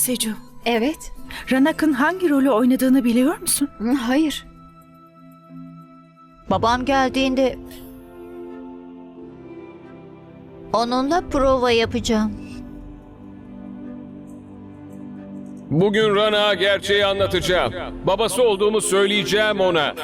Secu, Evet. Ranak'ın hangi rolü oynadığını biliyor musun? Hayır. Babam geldiğinde onunla prova yapacağım. Bugün Rana gerçeği anlatacağım. Babası olduğumu söyleyeceğim ona.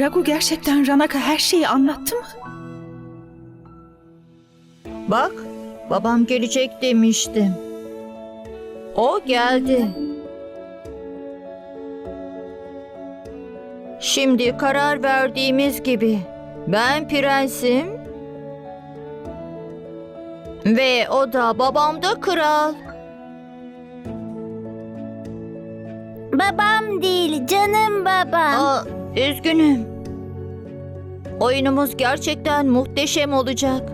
Ragu gerçekten Ranak'a her şeyi anlattı mı? Bak, babam gelecek demiştim. O geldi. Şimdi karar verdiğimiz gibi ben prensim ve o da babam da kral. Babam değil, canım babam. Aa, üzgünüm. Oyunumuz gerçekten muhteşem olacak.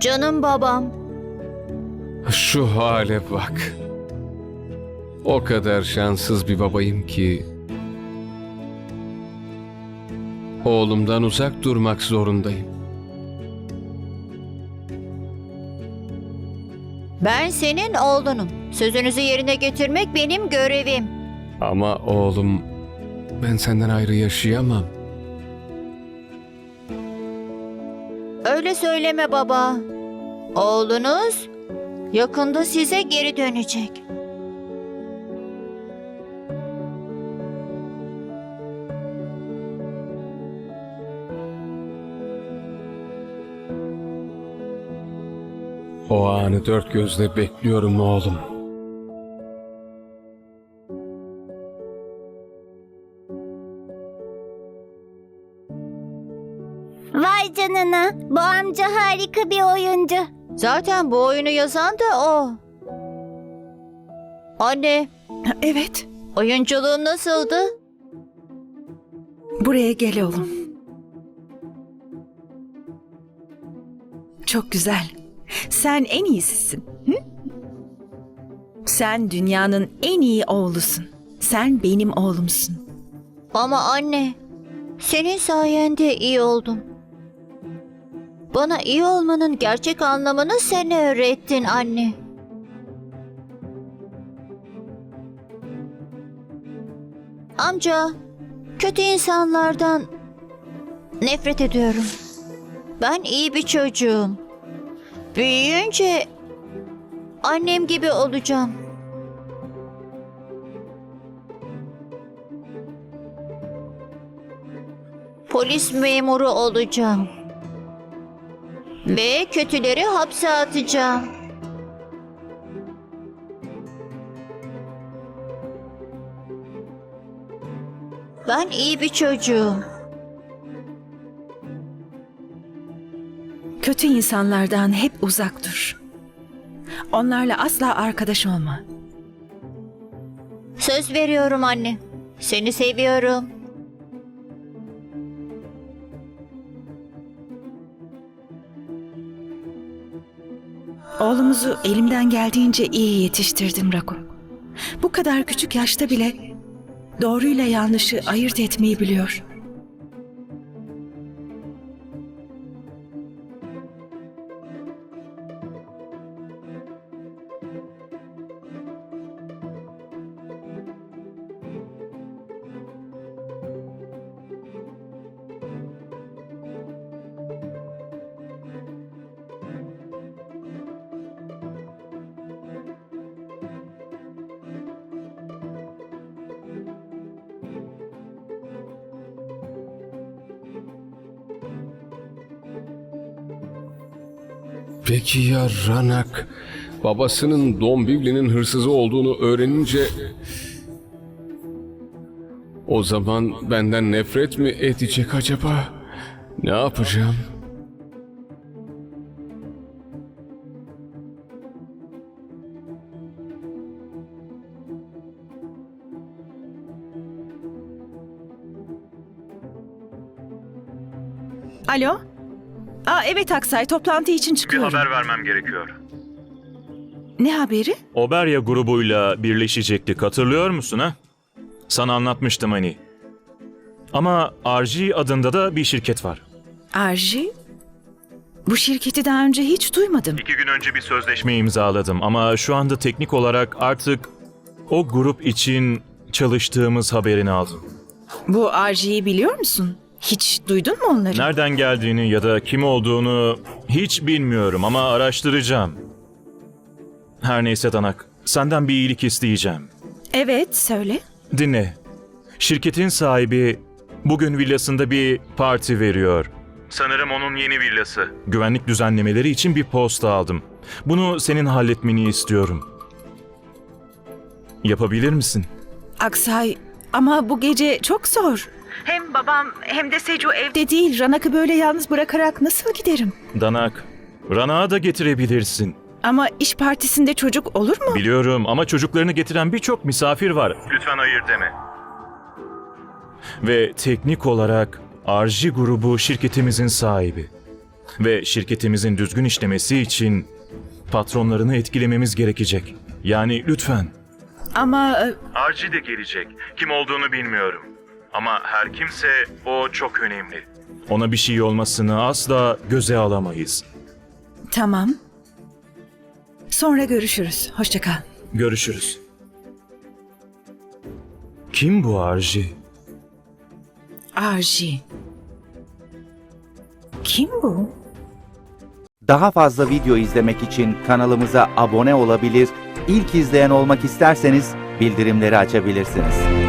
Canım babam. Şu hale bak. O kadar şanssız bir babayım ki... Oğlumdan uzak durmak zorundayım. Ben senin oğlunum. Sözünüzü yerine getirmek benim görevim. Ama oğlum... Ben senden ayrı yaşayamam. Öyle söyleme baba. Oğlunuz yakında size geri dönecek. O anı dört gözle bekliyorum oğlum. Vay canına, bu amca harika bir oyuncu. Zaten bu oyunu yazan da o. Anne, Evet, oyunculuğum nasıldı? buraya gel oğlum. Çok güzel. Sen en iyisisin. Hı? Sen dünyanın en iyi oğlusun. Sen benim oğlumsun. Ama anne, senin sayende iyi oldum. Bana iyi olmanın gerçek anlamını sen öğrettin anne. Amca, kötü insanlardan nefret ediyorum. Ben iyi bir çocuğum. Büyüyünce annem gibi olacağım. Polis memuru olacağım. Ve kötüleri hapse atacağım. Ben iyi bir çocuğum. Kötü insanlardan hep uzak dur. Onlarla asla arkadaş olma. Söz veriyorum anne. Seni seviyorum. Oğlumuzu elimden geldiğince iyi yetiştirdim Raku. Bu kadar küçük yaşta bile doğruyla yanlışı ayırt etmeyi biliyor. Peki ya Ranak? babasının Dombivli'nin hırsızı olduğunu öğrenince o zaman benden nefret mi edecek acaba? Ne yapacağım? Alo? Aa, evet Aksay toplantı için Bir çıkıyorum. haber vermem gerekiyor. Ne haberi? Oberya grubuyla birleşecektik hatırlıyor musun ha? Sana anlatmıştım hani. Ama RG adında da bir şirket var. Arji? Bu şirketi daha önce hiç duymadım. İki gün önce bir sözleşme imzaladım ama şu anda teknik olarak artık o grup için çalıştığımız haberini aldım. Bu Arji'yi biliyor musun? Hiç duydun mu onları? Nereden geldiğini ya da kim olduğunu hiç bilmiyorum ama araştıracağım. Her neyse Danak, senden bir iyilik isteyeceğim. Evet söyle. Dinle. Şirketin sahibi bugün villasında bir parti veriyor. Sanırım onun yeni villası. Güvenlik düzenlemeleri için bir posta aldım. Bunu senin halletmeni istiyorum. Yapabilir misin? Aksay ama bu gece çok zor. Hem babam hem de Secu evde değil. Ranak'ı böyle yalnız bırakarak nasıl giderim? Danak, Rana'ya da getirebilirsin. Ama iş partisinde çocuk olur mu? Biliyorum ama çocuklarını getiren birçok misafir var. Lütfen hayır deme. Ve teknik olarak RJ grubu şirketimizin sahibi. Ve şirketimizin düzgün işlemesi için patronlarını etkilememiz gerekecek. Yani lütfen. Ama e, RJ de gelecek. Kim olduğunu bilmiyorum. Ama her kimse o çok önemli. Ona bir şey olmasını asla göze alamayız. tamam. Sonra görüşürüz. Hoşça kal. Görüşürüz. Kim bu RJ? Arji. Kim bu? Daha fazla video izlemek için kanalımıza abone olabilir, ilk izleyen olmak isterseniz bildirimleri açabilirsiniz.